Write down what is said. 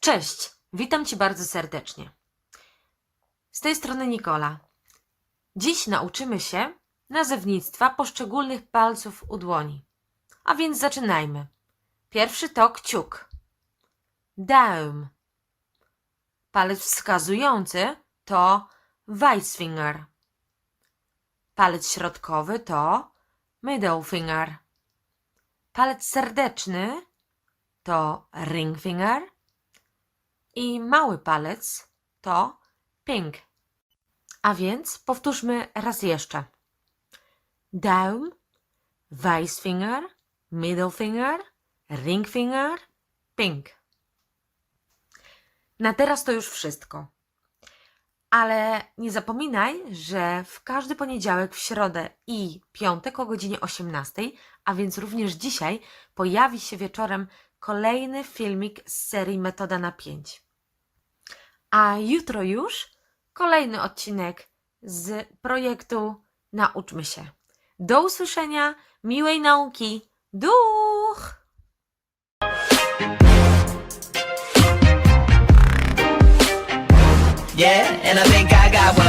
Cześć, witam Cię bardzo serdecznie. Z tej strony Nikola. Dziś nauczymy się nazewnictwa poszczególnych palców u dłoni. A więc zaczynajmy. Pierwszy to kciuk. Daumen. Palec wskazujący to Weisfinger. Palec środkowy to Middle finger. Palec serdeczny to Ring finger. I mały palec to ping. A więc powtórzmy raz jeszcze. Daumen, Weisfinger, Middle finger, Ring finger, ping. Na teraz to już wszystko. Ale nie zapominaj, że w każdy poniedziałek, w środę i piątek o godzinie 18, a więc również dzisiaj, pojawi się wieczorem kolejny filmik z serii Metoda na 5. A jutro już kolejny odcinek z projektu Nauczmy się. Do usłyszenia, miłej nauki, duch! Yeah, and I think I got.